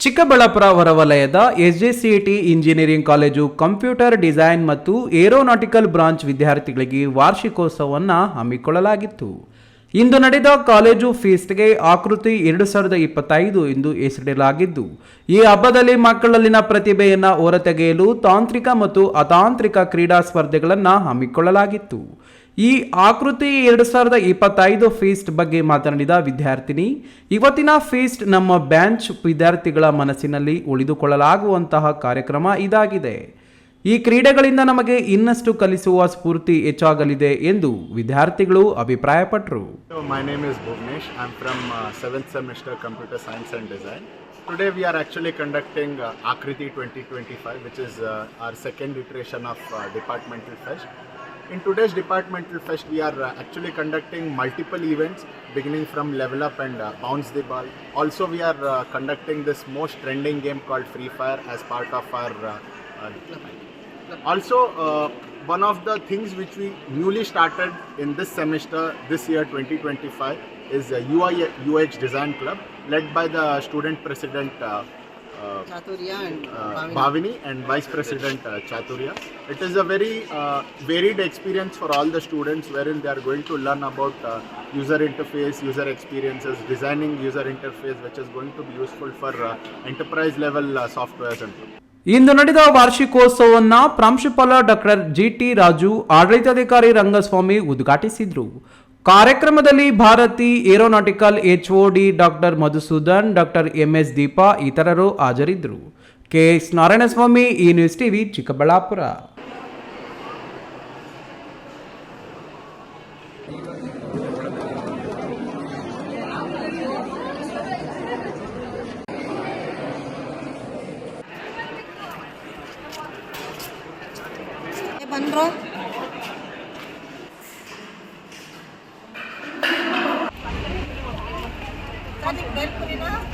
ಚಿಕ್ಕಬಳ್ಳಾಪುರ ಹೊರವಲಯದ SJCET engineering college computer design ಮತ್ತು aeronautical branch ವಿದ್ಯಾರ್ಥಿಗಳಿಗೆ ವಾರ್ಷಿಕೋತ್ಸವವನ್ನು ಹಮ್ಮಿಕೊಳ್ಳಲಾಗಿತ್ತು. ಇಂದು ನಡೆದ ಕಾಲೇಜು ಫೀಸ್ಟ್ಗೆ ಆಕೃತಿ ಎರಡು ಸಾವಿರದ ಇಪ್ಪತ್ತೈದು ಎಂದು ಹೆಸರಿಡಲಾಗಿದ್ದು, ಈ ಹಬ್ಬದಲ್ಲಿ ಮಕ್ಕಳಲ್ಲಿನ ಪ್ರತಿಭೆಯನ್ನು ಹೊರತೆಗೆಯಲು ತಾಂತ್ರಿಕ ಮತ್ತು ಅತಾಂತ್ರಿಕ ಕ್ರೀಡಾ ಸ್ಪರ್ಧೆಗಳನ್ನು ಹಮ್ಮಿಕೊಳ್ಳಲಾಗಿತ್ತು. ಈ ಆಕೃತಿ ಎರಡು ಸಾವಿರದ ಇಪ್ಪತ್ತೈದು ಫೀಸ್ಟ್ ಬಗ್ಗೆ ಮಾತನಾಡಿದ ವಿದ್ಯಾರ್ಥಿನಿ, ಇವತ್ತಿನ ಫೀಸ್ಟ್ ನಮ್ಮ ಬ್ಯಾಂಚ್ ವಿದ್ಯಾರ್ಥಿಗಳ ಮನಸ್ಸಿನಲ್ಲಿ ಉಳಿದುಕೊಳ್ಳಲಾಗುವಂತಹ ಕಾರ್ಯಕ್ರಮ ಇದಾಗಿದೆ. ಈ ಕ್ರೀಡೆಗಳಿಂದ ನಮಗೆ ಇನ್ನಷ್ಟು ಕಲಿಸುವ ಸ್ಫೂರ್ತಿ ಹೆಚ್ಚಾಗಲಿದೆ ಎಂದು ವಿದ್ಯಾರ್ಥಿಗಳು ಅಭಿಪ್ರಾಯಪಟ್ಟರು. I'm from uh, 7th semester Computer Science and Design. Today we are actually conducting uh, Akriti 2025, which is uh, our second iteration of uh, departmental fest. In today's departmental fest, we are uh, actually conducting multiple events, beginning from level up and uh, bounce the ball. Also, we are uh, conducting this most trending game called Free Fire as part of our. Uh, uh, Also, uh, one of the things which we newly started in this semester, this year 2025, is uh, a UI UX Design Club led by the student president uh, uh, and uh, Bhavini and Vice President uh, Chaturia. It is a very uh, varied experience for all the students wherein they are going to learn about user interface, user experiences, designing user interface which is going to be useful for enterprise level softwares and ಇಂದು ನಡೆದ ವಾರ್ಷಿಕೋತ್ಸವವನ್ನು ಪ್ರಾಂಶುಪಾಲ doctor G T Raju ಆಡಳಿತಾಧಿಕಾರಿ ರಂಗಸ್ವಾಮಿ ಉದ್ಘಾಟಿಸಿದರು. ಕಾರ್ಯಕ್ರಮದಲ್ಲಿ Bharathi aeronautical H HOD doctor Madhusudan, doctor M S Deepa ಇತರರು ಹಾಜರಿದ್ದರು KS Narayanaswamy, ಈ ನ್ಯೂಸ್ ಟಿವಿ ಚಿಕ್ಕಬಳ್ಳಾಪುರ. பண்ணுறோம்